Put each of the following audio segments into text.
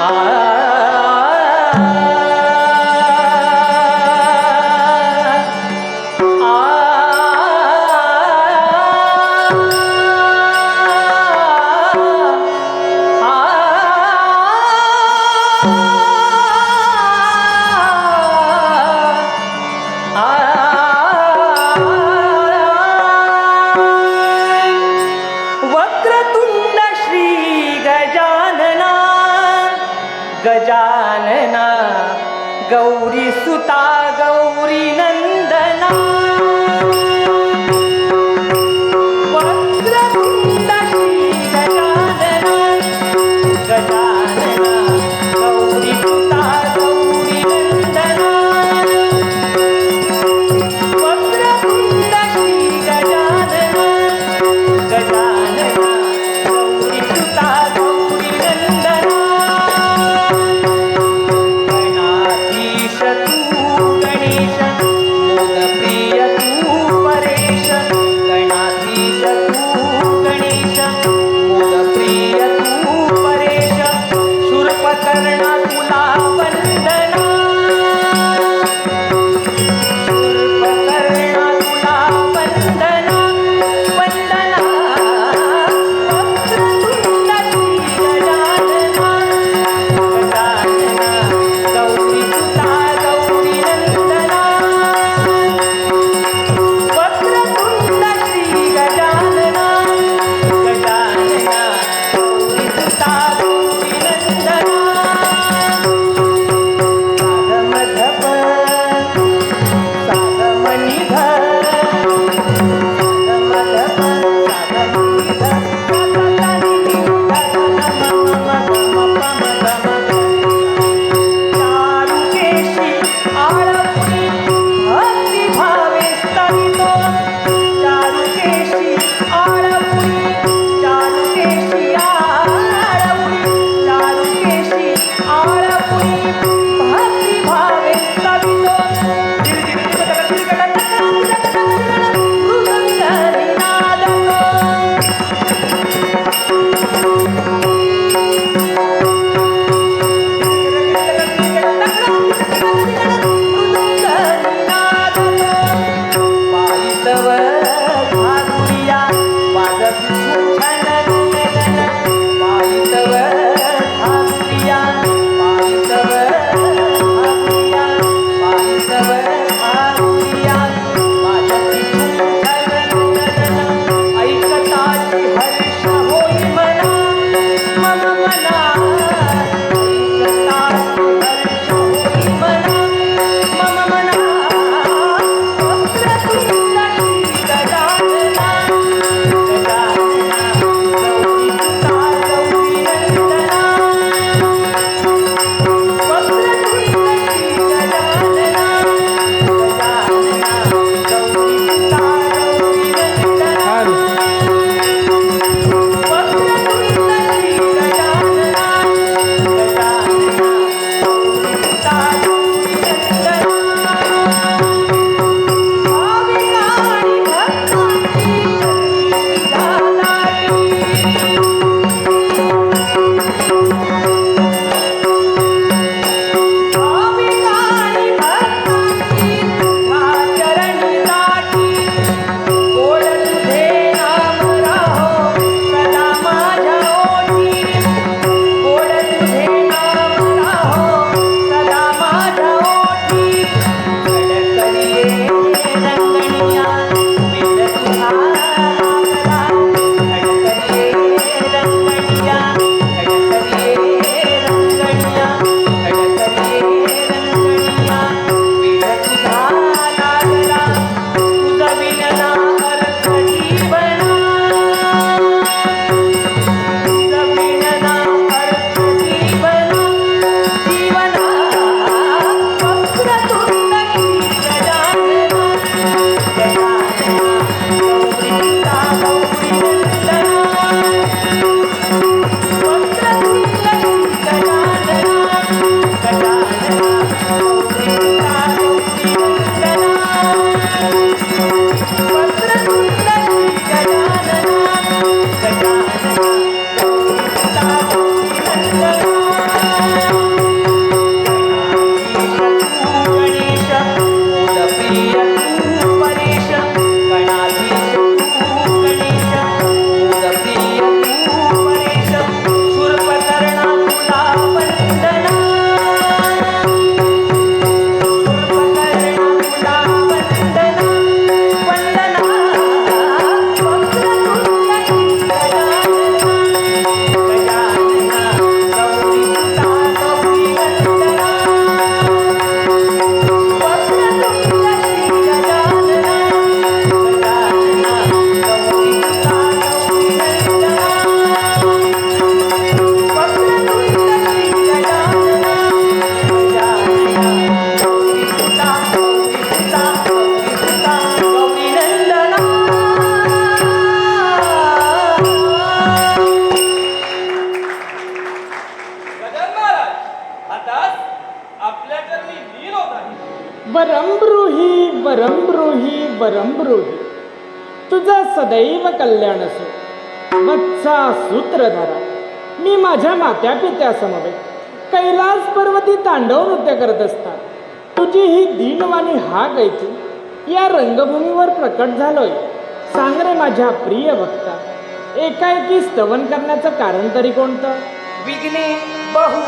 আ गजानना गौरी सुता गौरी नंदना। कल्याण असो. मच्छा सूत्रधारा. मी माझ्या मात्या पित्यासमवेत कैलास पर्वती तांडव नृत्य करत असतात तुझी ही दीनवाणी हा ऐकून या रंगभूमीवर प्रकट झालोय. सांग रे माझ्या प्रिय भक्ता एकाएकी स्तवन करण्याचं कारण तरी कोणतं? विघ्ने बहु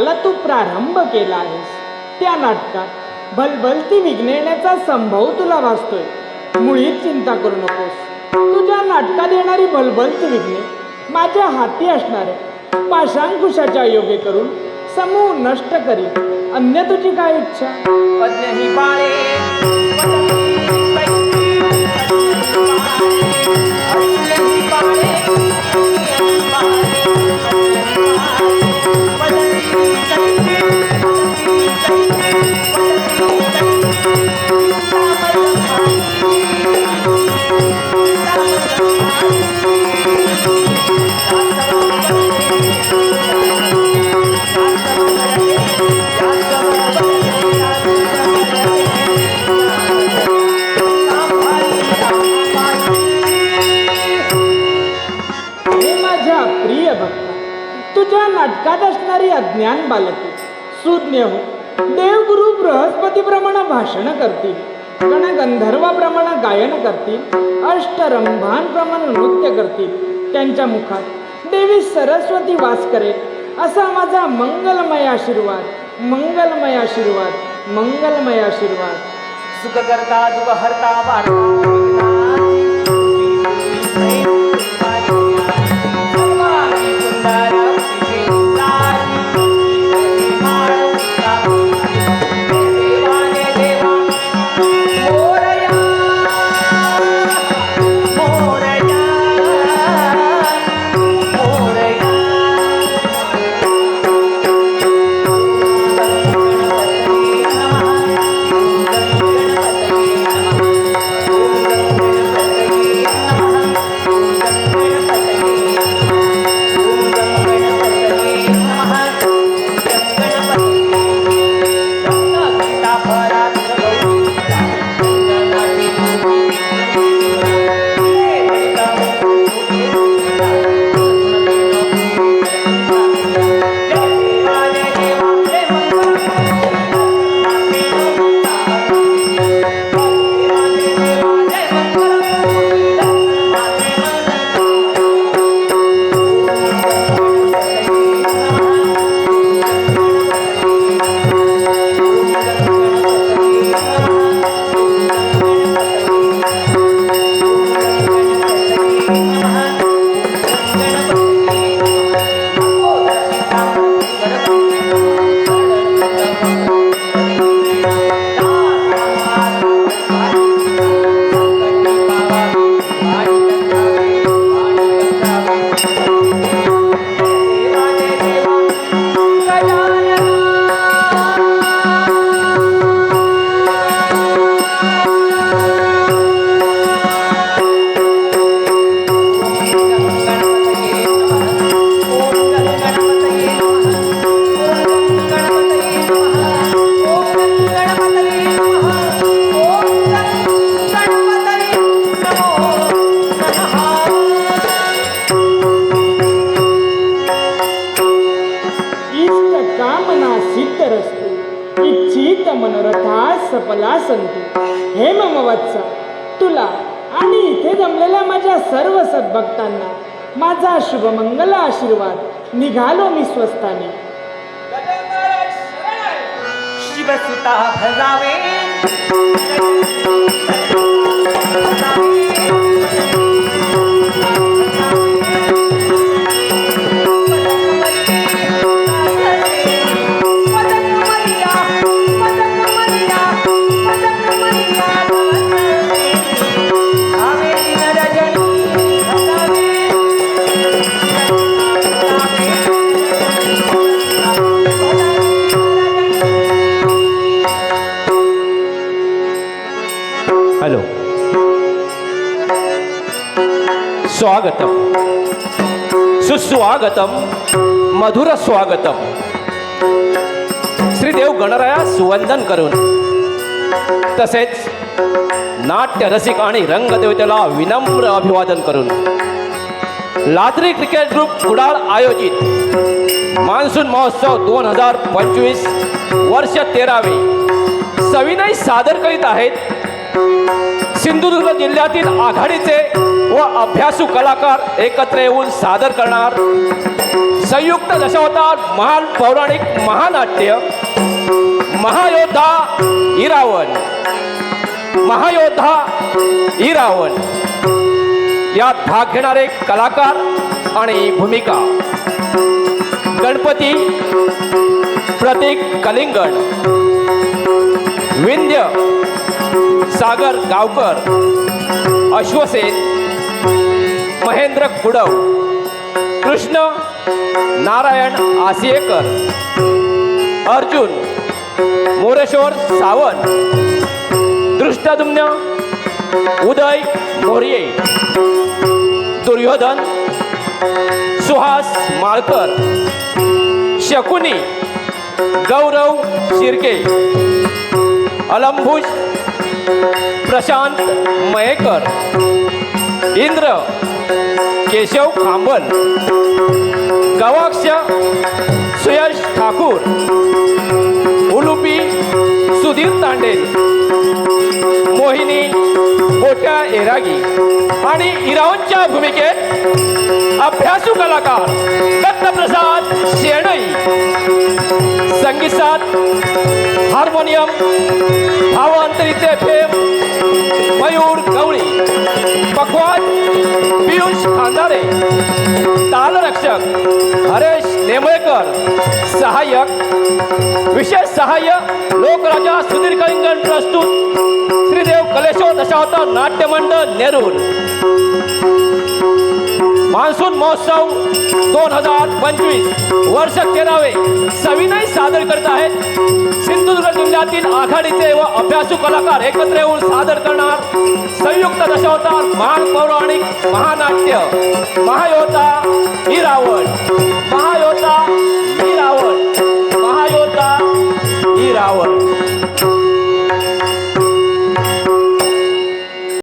नाटकाला तू प्रारंभ केला आहेस त्या नाटकात भलभलती विघ्न येण्याचा संभव तुला भासतोय. मुळीच चिंता करू नकोस. तुझ्या नाटकात येणारी भलभलती विघ्ने माझ्या हाती असणारे पाशांकुशाच्या योगे करून समूह नष्ट करी अन्य तुझी काय इच्छा? तुझ्या नाटकात असणारी अज्ञान बालके सुज्ञ हो. देवगुरु बृहस्पतीप्रमाणे भाषण करतील गणगंधर्वाप्रमाणे गायन करतील अष्टरंभांप्रमाणे नृत्य करतील. त्यांच्या मुखात देवी सरस्वती वास करेल. असा माझा मंगलमय आशीर्वाद मंगलमय आशीर्वाद मंगलमय आशीर्वाद. सुख करता दुख कामना सिद्ध रस्तु इच्छित मनोरथा सफला संतु हे मम वत्सा तुला आणि इथे जमलेल्या माझ्या सर्व सद्भक्तांना माझा शुभमंगल आशीर्वाद. निघालो मी स्वस्ताने शिवसुता भजावे. स्वागतम मधुर स्वागतम. श्रीदेव गणरायास वंदन करून. तसेच नाट्य रसिक आणि रंगदेवतेला विनम्र अभिवादन करून. लात्री क्रिकेट ग्रुप कुडाळ आयोजित. मान्सून महोत्सव दोन हजार पंचवीस वर्ष तेरावे. सविनय सादर करीत आहेत सिंधुदुर्ग जिल्ह्यातील आघाडीचे व अभ्यासू कलाकार एकत्र येऊन सादर करणार. संयुक्त दशावतार महान पौराणिक महानाट्य महायोद्धा इरावण. महायोद्धा इरावण. यात भाग घेणारे कलाकार आणि भूमिका. गणपती प्रतीक कलिंगण विंध्य सागर गावकर. अश्वसेन महेंद्र खुडव कृष्ण नारायण आसियेकर अर्जुन मोरेश्वर सावंत दृष्टदुम्न उदय मोर्ये दुर्योधन सुहास माळकर शकुनी गौरव शिर्के अलंभुज प्रशांत मयेकर इंद्र केशव खांबल गवाक्ष सुयश ठाकूर उलुपी सुधीर तांडेल मोहिनी मोठ्या एरागी आणि इरावनच्या भूमिकेत अभ्यासू कलाकार दत्तप्रसाद शेणई संगीतात हार्मोनियम भावांतरीचे फेम मयूर गवळी. पखवाज पियुष खांदारे. तालरक्षक हरेश नेमळेकर सहाय्यक विशेष सहाय्य लोकराजा सुधीर कलिंगण प्रस्तुत. श्रीदेव कलेश तसा होता नाट्यमंडळ नेरूर मान्सून महोत्सव दोन हजार पंचवीस. वर्ष तेरावे सविनय सादर करत आहेत. सिंधुदुर्ग जिल्ह्यातील आघाडीचे व अभ्यासू कलाकार एकत्र येऊन सादर करणार. संयुक्त दशावतार महान पौराणिक महानाट्य. महायोता ही रावण महायोता ही रावण महायोता ही रावण